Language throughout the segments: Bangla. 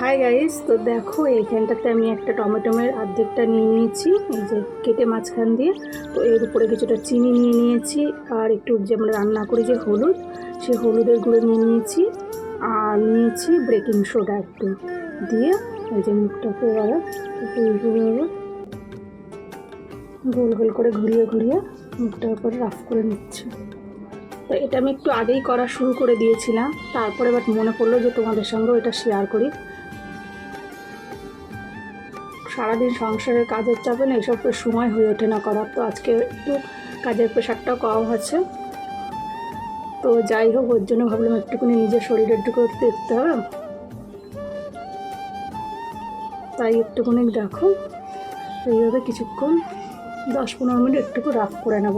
হাই গাইস তো দেখো, এইখানটাতে আমি একটা টমেটোমের অর্ধেকটা নিয়ে নিয়েছি। এই যে কেটে মাঝখান দিয়ে। তো এর উপরে কিছুটা চিনি নিয়ে নিয়েছি। আর একটু যে আমরা রান্না করি যে হলুদ সেই হলুদের গুঁড়ো নিয়ে নিয়েছি। আর নিয়েছি বেকিং সোডা একটু দিয়ে। ওই যে মুখটাকে এবারে একটু গোল গোল করে ঘুরিয়ে ঘুরিয়ে মুখটার উপরে রাফ করে নিচ্ছি। তো এটা আমি একটু আগেই করা শুরু করে দিয়েছিলাম। তারপরে বাট মনে পড়ল যে তোমাদের সঙ্গেও এটা শেয়ার করি। সারাদিন সংসারের কাজের চাপে না, এসব সময় হয়ে ওঠে না করার। তো আজকে একটু কাজের প্রেশারটাও কম আছে তো যাই হোক, ওর জন্য ভাবলাম একটুখানি নিজের শরীরের একটু দেখতে হবে। তাই একটুখানি দেখো, এইভাবে কিছুক্ষণ, দশ পনেরো মিনিট একটুকু রাফ করে নেব।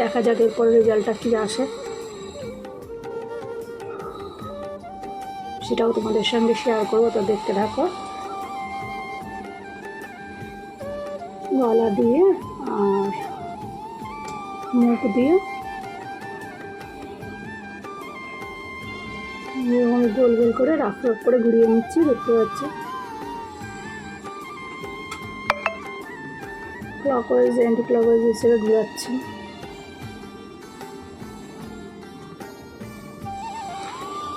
দেখা যাক এরপরে রেজাল্টটা কী আসে। সেটাও তোমাদের সঙ্গে শেয়ার করব, তো দেখতে থাকো। গলা দিয়ে আর মুখ দিয়ে এরকম গোল গোল করে রাফ রাফ করে ঘুরিয়ে নিচ্ছি, দেখতে পাচ্ছি। ক্লকওয়াইজ অ্যান্টি ক্লকওয়াইজ হিসেবে ঘুরাচ্ছি।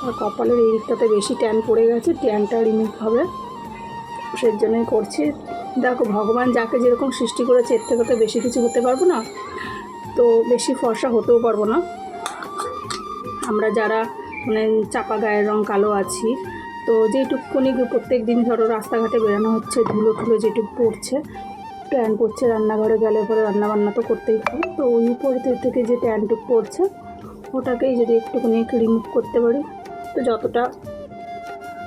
আর কপালের এই দিকটাতে বেশি ট্যান পড়ে গেছে ট্যানটা রিমুভ হবে। সেই জন্যই করছি। দেখো, ভগবান যাকে যেরকম সৃষ্টি করেছে, এর থেকে তো বেশি কিছু হতে পারব না। তো বেশি ফর্সা হতেও পারব না। আমরা যারা মানে চাপা গায়ের রং কালো আছি, তো যেটুকুনি প্রত্যেক দিন ধরো রাস্তাঘাটে বেরানো হচ্ছে, ধুলো ধুলো যেটুকু পড়ছে ট্যান পড়ছে, রান্নাঘরে গেলে পরে রান্নাবান্না তো করতেই হবে। তো ওই উপর থেকে যে ট্যানটুক পড়ছে, ওটাকেই যদি একটুখানি একটু রিমুভ করতে পারি তো যতটা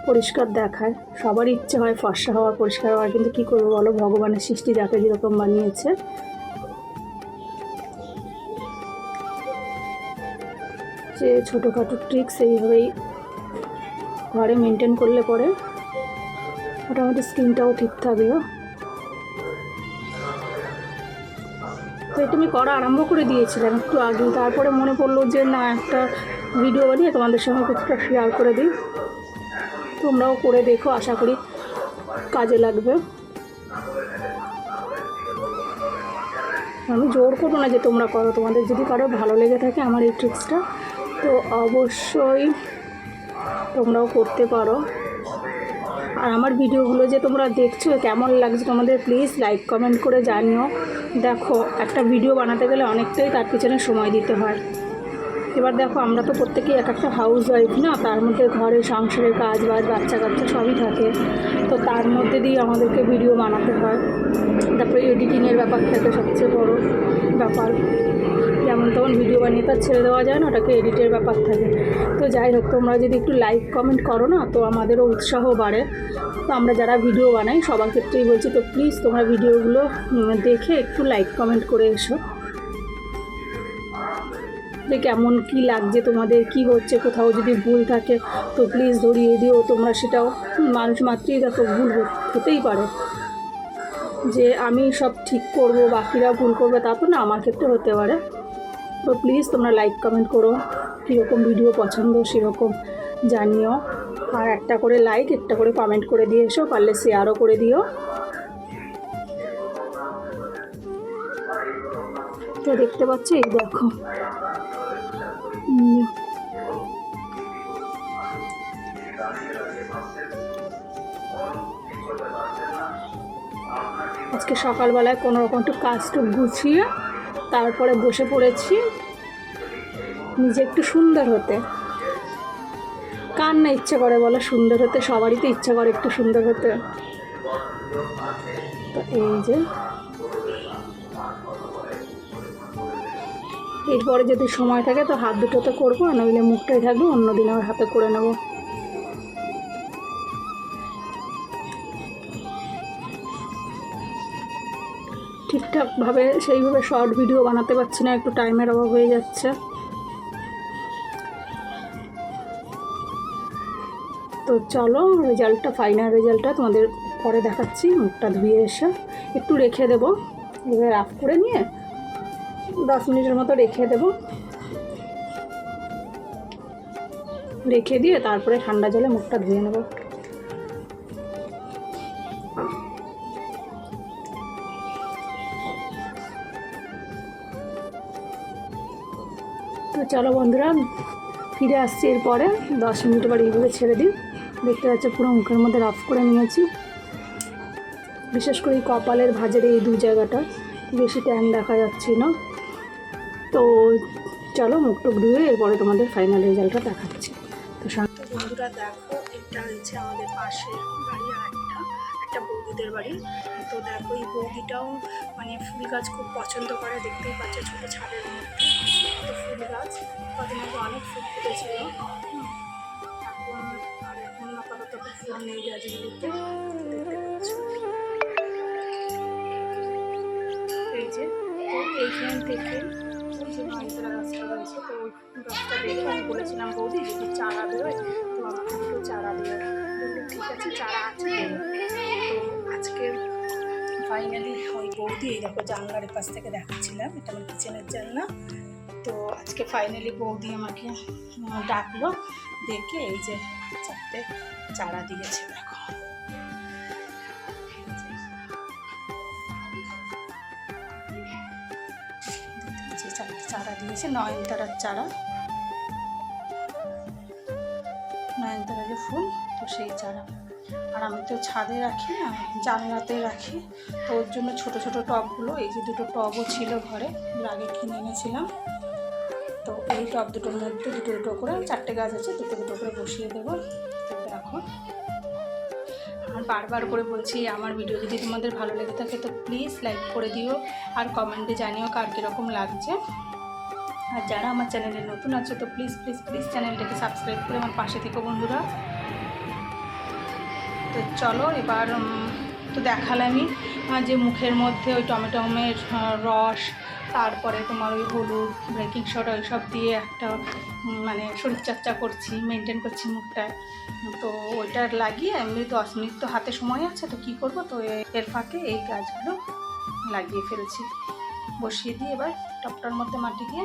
পরিষ্কার দেখায়, সবার ইচ্ছে হয় ফর্সা হওয়ার পরিষ্কার হওয়ার কিন্তু কী করব বলো? ভগবানের সৃষ্টি যাকে যেরকম বানিয়েছে। যে ছোটোখাটো ট্রিক্স এইভাবেই ঘরে মেনটেন করলে পরে মোটামুটি স্কিনটাও ঠিক থাকবে তো আমি করা আরম্ভ করে দিয়েছিলাম একটু আগে। তারপরে মনে পড়ল যে না, একটা ভিডিও বানিয়ে তোমাদের সঙ্গে কিছুটা শেয়ার করে দিই। তোমরাও করে দেখো, আশা করি কাজে লাগবে। আমি জোর করব না যে তোমরা করো, তোমাদের যদি কারও ভালো লেগে থাকে আমার এই ট্রিক্সটা তো অবশ্যই তোমরাও করতে পারো। আর আমার ভিডিওগুলো যে তোমরা দেখছ, কেমন লাগছে তোমাদের প্লিজ লাইক কমেন্ট করে জানিও। দেখো, একটা ভিডিও বানাতে গেলে অনেকটাই তার পিছনে সময় দিতে হয়। এবার দেখো, আমরা তো প্রত্যেকেই এক একটা হাউস ওয়াইফ না? তার মধ্যে ঘরে সংসারের কাজ বাজ বাচ্চা কাচ্চা সবই থাকে। তো তার মধ্যে দিয়ে আমাদেরকে ভিডিও বানাতে হয়। তারপরে এডিটিংয়ের ব্যাপার থাকে, সবচেয়ে বড় ব্যাপার। যেমন তখন ভিডিও বানিয়ে তার ছেড়ে দেওয়া যায় না, ওটাকে এডিটের ব্যাপার থাকে। তো যাই হোক, তোমরা যদি একটু লাইক কমেন্ট করো না, তো আমাদেরও উৎসাহ বাড়ে। তো আমরা যারা ভিডিও বানাই, সবার ক্ষেত্রেই বলছি, তো প্লিজ তোমরা ভিডিওগুলো দেখে একটু লাইক কমেন্ট করে এসো। যে কেমন কি লাগছে, তোমাদের কি হচ্ছে, কোথাও যদি ভুল থাকে, তো প্লিজ ধরিয়ে দিও, তোমরা সেটাও মানুষ মাত্রই দেখো ভুল হতেই পারে। যে আমি সব ঠিক করব বাকিরা ভুল করবে, তা তো না, আমার ক্ষেত্রে হতে পারে। তো প্লিজ তোমরা লাইক কমেন্ট করো, কীরকম ভিডিও পছন্দ, সেরকম জানিও। আর একটা করে লাইক একটা করে কমেন্ট করে দিয়ে এসো, পারলে শেয়ারও করে দিও। তো দেখতে পাচ্ছি, এই দেখো। আজকে সকালবেলায় কোনো রকম একটু কাজটুক গুছিয়ে তারপরে বসে পড়েছি। নিজে একটু সুন্দর হতে। কার না ইচ্ছে করে বলো? সুন্দর হতে, সবারই তো ইচ্ছা করে একটু সুন্দর হতে। তো এই যে এরপরে যদি সময় থাকে তো হাত দুটোতে করব, আর নইলে মুখটাই থাকবে অন্য দিন আমার হাতে করে নেব। ঠিকঠাকভাবে সেইভাবে শর্ট ভিডিও বানাতে পারছি না, একটু টাইমের অভাব হয়ে যাচ্ছে। তো চলো, রেজাল্টটা, ফাইনাল রেজাল্টটা তোমাদের পরে দেখাচ্ছি, মুখটা ধুয়ে এসে। একটু রেখে দেবো, এবার রাফ করে নিয়ে দশ মিনিটের মতো রেখে দেবো। রেখে দিয়ে তারপরে ঠান্ডা জলে মুখটা ধুয়ে নেব। তো চলো বন্ধুরা, ফিরে আসছি এরপরে। দশ মিনিট এবার এইভাবে ছেড়ে দিই। দেখতে পাচ্ছি পুরো মুখের মধ্যে রাফ করে নিয়েছি। বিশেষ করে কপালের ভাজের এই দু জায়গাটা, বেশি ট্যান দেখা যাচ্ছে না। তো চলো মুখ টুক ধুয়ে এরপরে তোমাদের ফাইনাল রেজাল্টটা দেখাচ্ছি। তো বন্ধুরা, দেখো, এটা হচ্ছে আমাদের পাশের বাড়ি আর একটা একটা বৌদিদের বাড়ি। তো দেখো, এই বৌদিটাও মানে ফুল গাছ খুব পছন্দ করে, দেখতেই পাচ্ছে ছোটো ছাদের মধ্যে। ফুল গাছ, কদিন আগে অনেক ফুল ফুটেছিল। এখন আর এখন আপাতত ফুল নেই গাছগুলিতে। এই যে এইখান থেকে যে মাইতরা বৌদি যদি চারা বেরোয় তো আমাকে একটু চারা দেবে বলল ঠিক আছে, চারা আছে। তো আজকে ফাইনালি ওই বৌদি এই দেখো জানলার পাশ থেকে দেখাচ্ছিলাম, এটা আমার কিচেনের জানলা। তো আজকে ফাইনালি বৌদি আমাকে ডাকলো, দেখে এই যে চারটে চারা দিয়েছে, দেখো। দিয়েছে, নয়নতারার চারা। নয়নতারার যে ফুল, তো সেই চারা। আর আমি তো ছাদে রাখি না, জানলাতে রাখি। তো ওর জন্য ছোট ছোট টবগুলো, এই যে দুটো টবও ছিল ঘরে আগে কিনে এনেছিলাম। তো এই টব দুটোর মধ্যে দুটো দুটো করে, চারটে গাছ আছে, দুটো দুটো করে বসিয়ে দেবো। তো আর বারবার করে বলছি, আমার ভিডিও যদি তোমাদের ভালো লেগে থাকে, তো প্লিজ লাইক করে দিও। আর কমেন্টে জানিও কার কীরকম লাগছে। আর যারা আমার চ্যানেলে নতুন আছে, তো প্লিজ প্লিজ প্লিজ চ্যানেলটাকে সাবস্ক্রাইব করে আমার পাশে থেকো বন্ধুরা। তো চলো এবার তো দেখালামই যে মুখের মধ্যে ওই টমেটোমের রস, তারপরে তোমার ওই হলুদ বেকিং সোডা ওইসব দিয়ে একটা মানে শরীরচর্চা করছি মেনটেন করছি মুখটায় তো ওইটা লাগিয়ে এমনি দশ মিনিট তো হাতে সময় আছে, তো কী করব? তো এর ফাঁকে এই গাছগুলো লাগিয়ে ফেলছি। বসিয়ে দিয়ে এবার টপটার মধ্যে মাটি দিয়ে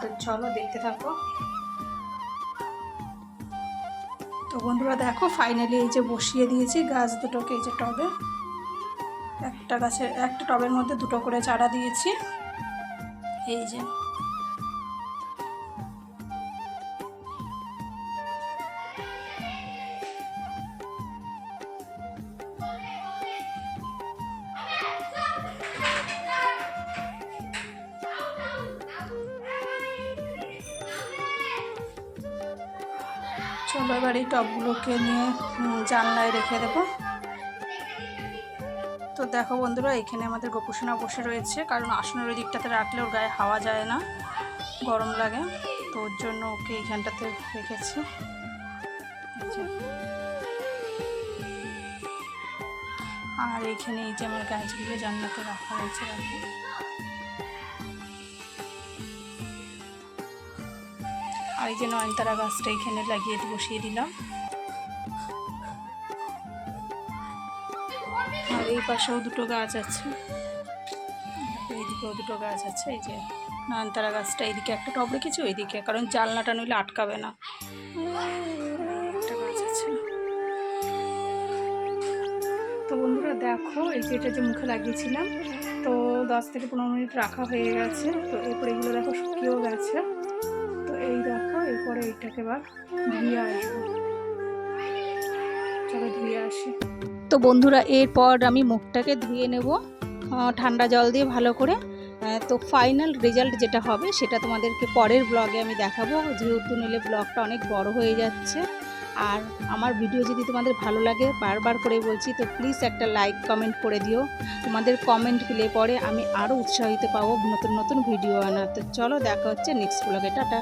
তো চলো দেখতে থাকো। তো বন্ধুরা দেখো ফাইনালি এই যে বসিয়ে দিয়েছি গাছ দুটোকে, এই যে টবে। একটা গাছের, একটা টবের মধ্যে দুটো করে চারা দিয়েছি। এই যে চলো, এবার এই টবগুলোকে নিয়ে জানলায় রেখে দেবো। তো দেখো বন্ধুরা, এখানে আমাদের গোপুসোনা বসে রয়েছে, কারণ আসনের ওই দিকটাতে রাখলে ওর গায়ে হাওয়া যায় না, গরম লাগে, তো ওর জন্য ওকে এইখানটাতে রেখেছি। আর এইখানে এই যে আমার গাছগুলো জানলাতে রাখা হয়েছে এই যে নয়নতারা গাছটা এখানে লাগিয়ে বসিয়ে দিলাম। আর এই পাশেও দুটো গাছ আছে। এইদিকেও দুটো গাছ আছে, এই যে নয়নতারা গাছটা এইদিকে একটা টব রেখেছি, ওইদিকে, কারণ জানলাটা নইলে আটকাবে না। একটা গাছ আছে। তো বন্ধুরা দেখো, এই যে এটা যে মুখে লাগিয়েছিলাম, তো দশ থেকে পনেরো মিনিট রাখা হয়ে গেছে, তো এরপরে এগুলো দেখো শুকিয়েও গেছে। তো এই দেখো এরপরে এইটাকে এবার ধুয়ে আসব। চলো ধুয়ে আসি। তো বন্ধুরা, এরপর আমি মুখটাকে ধুয়ে নেব। ঠান্ডা জল দিয়ে ভালো করে। তো ফাইনাল রেজাল্ট যেটা হবে, সেটা তোমাদেরকে পরের ব্লগে আমি দেখাবো। যেহেতু নিলে ব্লগটা অনেক বড় হয়ে যাচ্ছে। আর আমার ভিডিও যদি তোমাদের ভালো লাগে, বারবার করে বলছি, তো প্লিজ একটা লাইক কমেন্ট করে দিও। তোমাদের কমেন্ট পেলে পরে আমি আরও উৎসাহিত পাবো নতুন নতুন ভিডিও আনা তো চলো দেখা হচ্ছে নেক্সট ব্লগে টাটা।